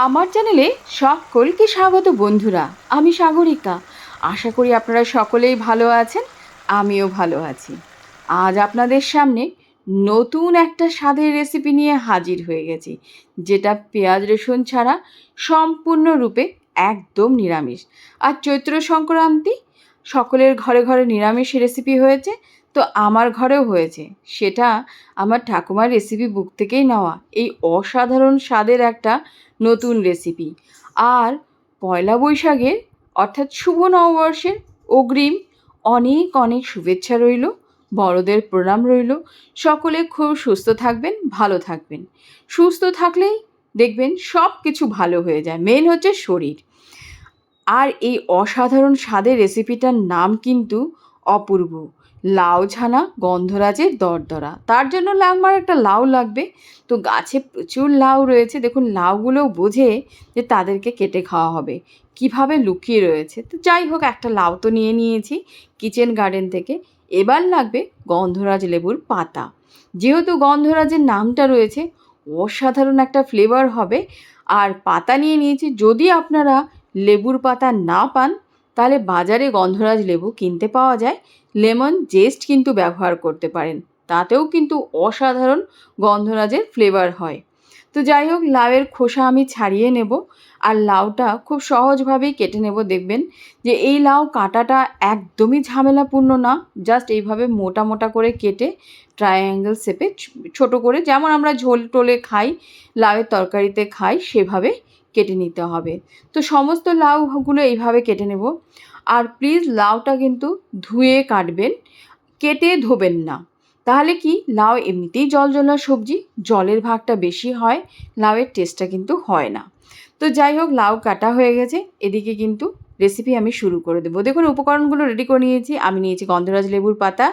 আমার চ্যানেলে সকলকে স্বাগত বন্ধুরা, আমি সাগরিকা। আশা করি আপনারা সকলেই ভালো আছেন, আমিও ভালো আছি। আজ আপনাদের সামনে নতুন একটা স্বাদের রেসিপি নিয়ে হাজির হয়ে গেছি, যেটা পেঁয়াজ রসুন ছাড়া সম্পূর্ণরূপে একদম নিরামিষ। আর চৈত্র সংক্রান্তি, সকলের ঘরে ঘরে নিরামিষ রেসিপি হয়েছে তো আমার ঘরেও হয়েছে। সেটা আমার ঠাকুমার রেসিপি বুক থেকেই নেওয়া। এই অসাধারণ স্বাদের একটা নতুন রেসিপি আর পয়লা বৈশাখের, অর্থাৎ শুভ নববর্ষের অগ্রিম অনেক অনেক শুভেচ্ছা রইল, বড়দের প্রণাম রইল। সকলে খুব সুস্থ থাকবেন, ভালো থাকবেন। সুস্থ থাকলেই দেখবেন সব কিছু ভালো হয়ে যায়। মেন হচ্ছে শরীর। আর এই অসাধারণ স্বাদের রেসিপিটার নাম কিন্তু অপূর্ব। লাউ ছানা গন্ধরাজের দরদরা। তার জন্য আমার একটা লাউ লাগবে। তো গাছে প্রচুর লাউ রয়েছে। দেখুন, লাউগুলোও বোঝে যে তাদেরকে কেটে খাওয়া হবে। কীভাবে লুকিয়ে রয়েছে। তো যাই হোক, একটা লাউ তো নিয়ে নিয়েছি কিচেন গার্ডেন থেকে। এবার লাগবে গন্ধরাজ লেবুর পাতা। যেহেতু গন্ধরাজের নামটা রয়েছে, অসাধারণ একটা ফ্লেভার হবে। আর পাতা নিয়ে নিয়েছি। যদি আপনারা লেবুর পাতা না পান তাহলে বাজারে গন্ধরাজ লেবু কিনতে পাওয়া যায়। লেমন জেস্ট কিন্তু ব্যবহার করতে পারেন। তাতেও কিন্তু অসাধারণ গন্ধরাজের ফ্লেভার হয়। তো যাই হোক, লাউয়ের খোসা আমি ছাড়িয়ে নেব আর লাউটা খুব সহজভাবেই কেটে নেব। দেখবেন যে এই লাউ কাটাটা একদমই ঝামেলাপূর্ণ না, জাস্ট এইভাবে মোটা মোটা করে কেটে ট্রায়াঙ্গেল শেপে ছোট করে যেমন আমরা ঝোল টোলে খাই, লাউয়ের তরকারিতে খাই, সেভাবে কেটে নিতে হবে। তো সমস্ত লাউগুলো এইভাবে কেটে নেব। আর প্লিজ লাউটা কিন্তু ধুয়ে কাটবেন, কেটে ধোবেন না। তাহলে কি? লাউ এমনিতেই জল জলা সবজি, জলের ভাগটা বেশি হয়, লাউয়ের টেস্টটা কিন্তু হয় না। তো যাই হোক, লাউ কাটা হয়ে গেছে। এদিকে কিন্তু রেসিপি আমি শুরু করে দেবো। দেখুন, উপকরণগুলো রেডি করে নিয়েছি। আমি নিয়েছি গন্ধরাজ লেবুর পাতা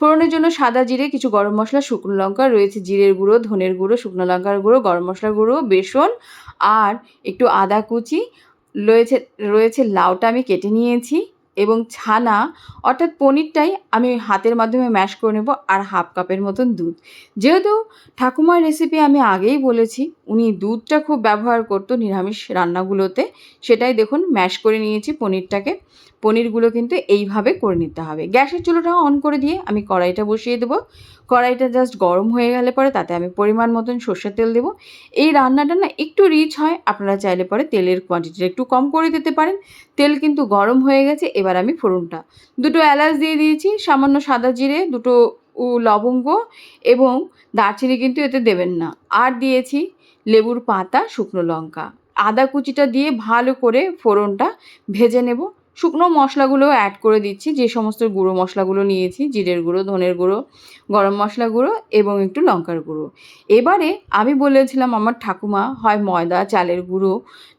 ফোড়নের জন্য সাদা জিরে, কিছু গরম মশলা, শুকনো লঙ্কা রয়েছে, জিরের গুঁড়ো, ধনের গুঁড়ো, শুকনো লঙ্কার গুঁড়ো, গরম মশলার গুঁড়ো, বেসন আর একটু আদা কুচি। রয়েছে রয়েছে লাউটা আমি কেটে নিয়েছি এবং ছানা, অর্থাৎ পনিরটাই আমি হাতের মাধ্যমে ম্যাশ করে নেব আর হাফ কাপের মতন দুধ। যেহেতু ঠাকুমার রেসিপি আমি আগেই বলেছি, উনি দুধটা খুব ব্যবহার করতো নিরামিষ রান্নাগুলোতে, সেটাই দেখুন ম্যাশ করে নিয়েছি পনিরটাকে। পনিরগুলো কিন্তু এইভাবে করে নিতে হবে। গ্যাসের চুলোটা অন করে দিয়ে আমি কড়াইটা বসিয়ে দেবো। কড়াইটা জাস্ট গরম হয়ে গেলে পরে তাতে আমি পরিমাণ মতন সর্ষের তেল দেবো। এই রান্নাটা না একটু রিচ হয়, আপনারা চাইলে পরে তেলের কোয়ান্টিটিটা একটু কম করে দিতে পারেন। তেল কিন্তু গরম হয়ে গেছে, এবার আমি ফোড়নটা। দুটো এলাচ দিয়ে দিয়েছি, সামান্য সাদা জিরে, দুটো লবঙ্গ এবং দারচিনি কিন্তু এতে দেবেন না। আর দিয়েছি লেবুর পাতা, শুকনো লঙ্কা। আদা কুচিটা দিয়ে ভালো করে ফোড়নটা ভেজে নেব। শুকনো মশলাগুলো অ্যাড করে দিচ্ছি। যে সমস্ত গুঁড়ো মশলাগুলো নিয়েছি, জিরের গুঁড়ো, ধনের গুঁড়ো, গরম মশলা গুঁড়ো এবং একটু লঙ্কার গুঁড়ো। এবারে আমি বলেছিলাম আমার ঠাকুমা হয় ময়দা, চালের গুঁড়ো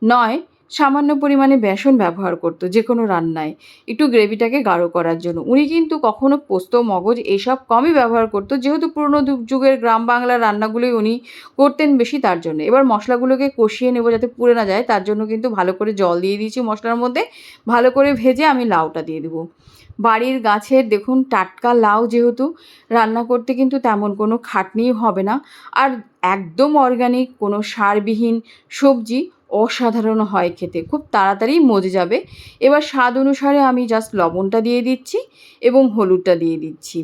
নয় সামান্য পরিমাণে বেসন ব্যবহার করতো যে কোনো রান্নায়। একটু গ্রেভিটাকে গাঢ় করার জন্য। উনি কিন্তু কখনো পোস্ত, মগজ এসব কমই ব্যবহার করতো, যেহেতু পুরনো যুগের গ্রাম বাংলার রান্নাগুলোই উনি করতেন বেশি তার জন্য। এবার মশলাগুলোকে কষিয়ে নেব যাতে পুড়ে না যায়, তার জন্য কিন্তু ভালো করে জল দিয়ে দিয়েছি মশলার মধ্যে। ভালো করে ভেজে আমি লাউটা দিয়ে দেবো। বাড়ির গাছের দেখুন, টাটকা লাউ যেহেতু, রান্না করতে কিন্তু তেমন কোনো খাটনিই হবে না। আর একদম অর্গানিক কোনো সারবিহীন সবজি অসাধারণ হয় খেতে। খুব তাড়াতাড়ি মজে যাবে। এবার স্বাদ অনুসারে আমি জাস্ট লবণটা দিয়ে দিচ্ছি এবং হলুদটা দিয়ে দিচ্ছি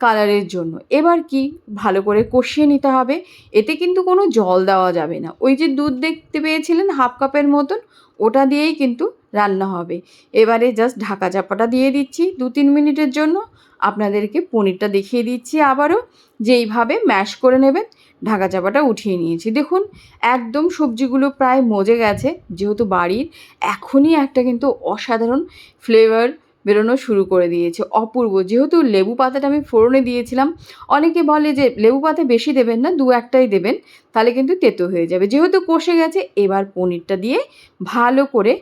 কালারের জন্য। এবার কি? ভালো করে কষিয়ে নিতে হবে। এতে কিন্তু কোনো জল দেওয়া যাবে না। ওই যে দুধ দেখতে পেয়েছিলেন হাফ কাপের মতন, ওটা দিয়েই কিন্তু রান্না হবে। এবারে জাস্ট ঢাকা চাপাটা দিয়ে দিচ্ছি দু তিন মিনিটের জন্য। আপনাদেরকে পনিরটা দেখিয়ে দিচ্ছি আবারও। যেইভাবে ম্যাশ করে নেবেন ঢাকা চাপাটা উঠিয়ে নিয়েছি। দেখুন, একদম সবজিগুলো প্রায় মজে গেছে। যেহেতু বাড়ির, এখনই একটা কিন্তু অসাধারণ ফ্লেভার বেরোনো শুরু করে দিয়েছে। অপূর্ব। যেহেতু লেবু পাতাটা আমি ফোড়নে দিয়েছিলাম, অনেকে বলে যে লেবু পাতা বেশি দেবেন না, দু একটাই দেবেন, তাহলে কিন্তু তেতো হয়ে যাবে। যেহেতু কষে গেছে, এবার পনিরটা দিয়ে ভালো করে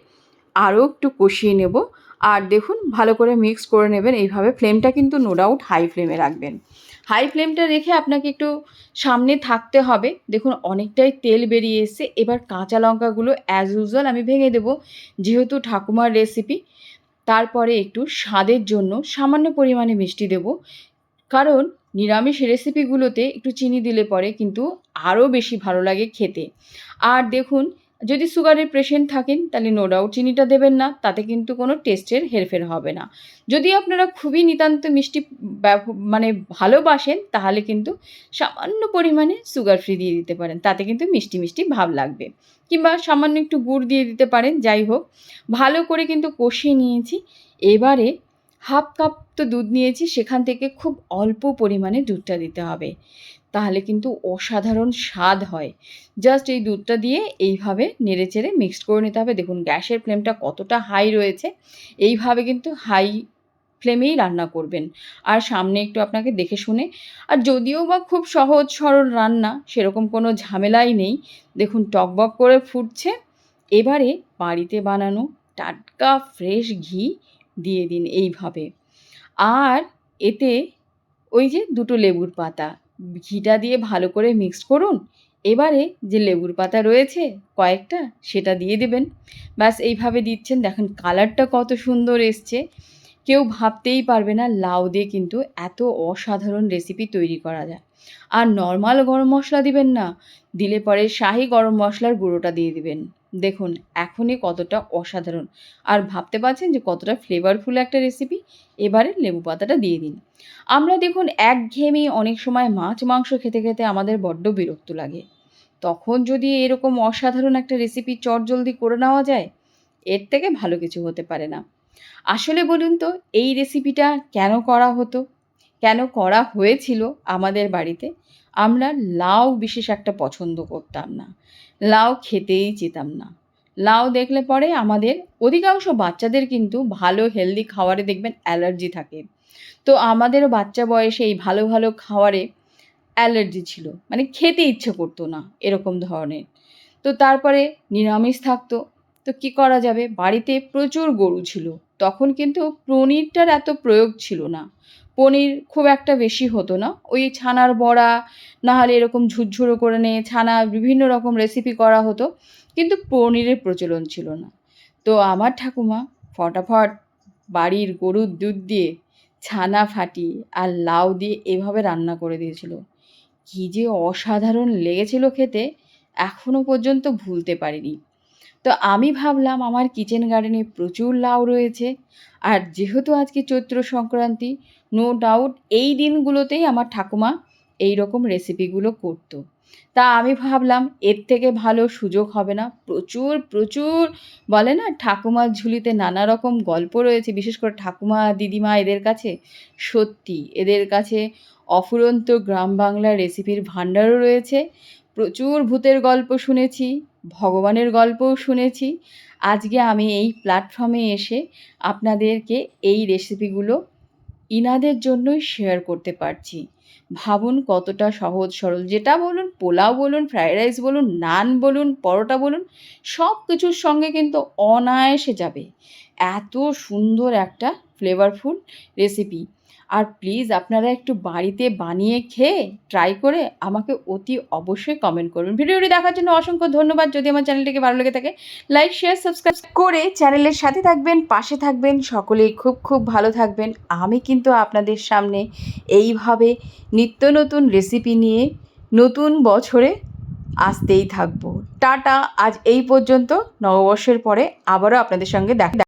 আরও একটু কষিয়ে নেব। আর দেখুন, ভালো করে মিক্স করে নেবেন। এইভাবে ফ্লেমটা কিন্তু নো ডাউট হাই ফ্লেমে রাখবেন। হাই ফ্লেমটা রেখে আপনাকে একটু সামনে থাকতে হবে। দেখুন, অনেকটাই তেল বেরিয়ে এসছে। এবার কাঁচা লঙ্কাগুলো অ্যাজ ইউজুয়াল আমি ভেঙে দেবো, যেহেতু ঠাকুমার রেসিপি তারপরে একটু স্বাদের জন্য সামান্য পরিমাণে মিষ্টি দেব। কারণ নিরামিষ রেসিপিগুলোতে একটু চিনি দিলে পরে কিন্তু আরও বেশি ভালো লাগে খেতে। আর দেখুন যদি সুগারের পেশেন্ট থাকেন, তাহলে নো ডাউট চিনিটা দেবেন না, তাতে কিন্তু কোনো টেস্টের হেরফের হবে না। যদি আপনারা খুবই নিতান্ত মিষ্টি মানে ভালোবাসেন তাহলে কিন্তু সামান্য পরিমাণে সুগার ফ্রি দিয়ে দিতে পারেন, তাতে কিন্তু মিষ্টি মিষ্টি ভাব লাগবে। কিংবা সামান্য একটু গুড় দিয়ে দিতে পারেন, যাই হোক, ভালো করে কিন্তু কষিয়ে নিয়েছি। এবারে হাফ কাপ তো দুধ নিয়েছি, সেখান থেকে খুব অল্প পরিমাণে দুধটা দিতে হবে। তাহলে কিন্তু অসাধারণ স্বাদ হয়। জাস্ট এই দুধটা দিয়ে এইভাবে নেড়ে চেড়ে মিক্সড করে নিতে হবে। দেখুন, গ্যাসের ফ্লেমটা কতটা হাই রয়েছে। এইভাবে কিন্তু হাই ফ্লেমেই রান্না করবেন। আর সামনে একটু আপনাকে দেখে শুনে। আর যদিও বা খুব সহজ সরল রান্না, সেরকম কোনো ঝামেলাই নেই। দেখুন টকবক করে ফুটছে। এবারে বাড়িতে বানানো টাটকা ফ্রেশ ঘি দিয়ে দিন এইভাবে। আর এতে ওই যে দুটো লেবুর পাতা। ঘিটা দিয়ে ভালো করে মিক্সড করুন। এবারে যে লেবুর পাতা রয়েছে, কয়েকটা সেটা দিয়ে দেবেন। ব্যাস, এইভাবে দিচ্ছেন। দেখেন কালারটা কত সুন্দর এসছে। কেউ ভাবতেই পারবে না লাউ দিয়ে কিন্তু এত অসাধারণ রেসিপি তৈরি করা যায়। আর নর্মাল গরম মশলা দিবেন না, দিলে পরে শাহি গরম মশলার গুঁড়োটা দিয়ে দিবেন। দেখুন, এখনই কতটা অসাধারণ। আর ভাবতে পারছেন যে কতটা ফ্লেভারফুল একটা রেসিপি এবারে লেবু পাতাটা দিয়ে দিন। আমরা দেখুন, একঘেয়েমি অনেক সময় মাছ, মাংস খেতে খেতে আমাদের বড্ড বিরক্ত লাগে। তখন যদি এরকম অসাধারণ একটা রেসিপি চটজলদি করে নেওয়া যায়, এর থেকে ভালো কিছু হতে পারে না। আসলে বলুন তো, এই রেসিপিটা কেন করা হতো? কেন করা হয়েছিল আমাদের বাড়িতে? আমরা লাউ বিশেষ একটা পছন্দ করতাম না। লাউ খেতেই চেতাম না। লাউ দেখলে পরে আমাদের অধিকাংশ বাচ্চাদের কিন্তু ভালো হেলদি খাবারে দেখবেন অ্যালার্জি থাকে। তো আমাদেরও বাচ্চা বয়সে এই ভালো ভালো খাবারে অ্যালার্জি ছিল। মানে খেতে ইচ্ছে করতো না এরকম ধরনের। তো তারপরে নিরামিষ থাকতো। তো কি করা যাবে? বাড়িতে প্রচুর গরু ছিল। তখন কিন্তু পনিরটার এত প্রয়োগ ছিল না। পনির খুব একটা বেশি হতো না। ওই ছানার বড়া না হলে এরকম ঝুরঝুরো করে নিয়ে ছানা বিভিন্ন রকম রেসিপি করা হতো, কিন্তু পনিরের প্রচলন ছিল না। তো আমার ঠাকুমা ফটাফট বাড়ির গরুর দুধ দিয়ে ছানা ফাটিয়ে আর লাউ দিয়ে এভাবে রান্না করে দিয়েছিল। কী যে অসাধারণ লেগেছিল খেতে এখনও পর্যন্ত ভুলতে পারিনি। তো আমি ভাবলাম আমার কিচেন গার্ডেনে প্রচুর লাউ রয়েছে, আর যেহেতু আজকে চৈত্র সংক্রান্তি নো ডাউট এই দিনগুলোতেই আমার ঠাকুমা এই রকম রেসিপিগুলো করতো। তা আমি ভাবলাম, এর থেকে ভালো সুযোগ হবে না। প্রচুর প্রচুর বলে না, ঠাকুমার ঝুলিতে নানা রকম গল্প রয়েছে, বিশেষ করে ঠাকুমা দিদিমা এদের কাছে। সত্যি, এদের কাছে অফুরন্ত গ্রাম বাংলার রেসিপির ভাণ্ডারও রয়েছে। প্রচুর ভূতের গল্প শুনেছি, ভগবানের গল্পও শুনেছি। আজকে আমি এই প্ল্যাটফর্মে এসে আপনাদেরকে এই রেসিপিগুলো ইনাদের জন্যই শেয়ার করতে পারছি। ভাবুন কতটা সহজ সরল। যেটা বলুন, পোলাও বলুন ফ্রায়েড রাইস বলুন, নান বলুন, পরোটা বলুন সব কিছুর সঙ্গে কিন্তু অনায়াসে যাবে। এত সুন্দর একটা ফ্লেভারফুল রেসিপি আর প্লিজ আপনারা একটু বাড়িতে বানিয়ে খেয়ে ট্রাই করে আমাকে অতি অবশ্যই কমেন্ট করবেন ভিডিওটি দেখার জন্য অসংখ্য ধন্যবাদ। যদি আমার চ্যানেলটিকে ভালো লেগে থাকে লাইক শেয়ার সাবস্ক্রাইব করে চ্যানেলের সাথে থাকবেন, পাশে থাকবেন, সকলেই খুব খুব ভালো থাকবেন। আমি কিন্তু আপনাদের সামনে এইভাবে নিত্য নতুন রেসিপি নিয়ে নতুন বছরে আসতেই থাকব। টাটা, আজ এই পর্যন্ত। নববর্ষের পরে আবারও আপনাদের সঙ্গে দেখা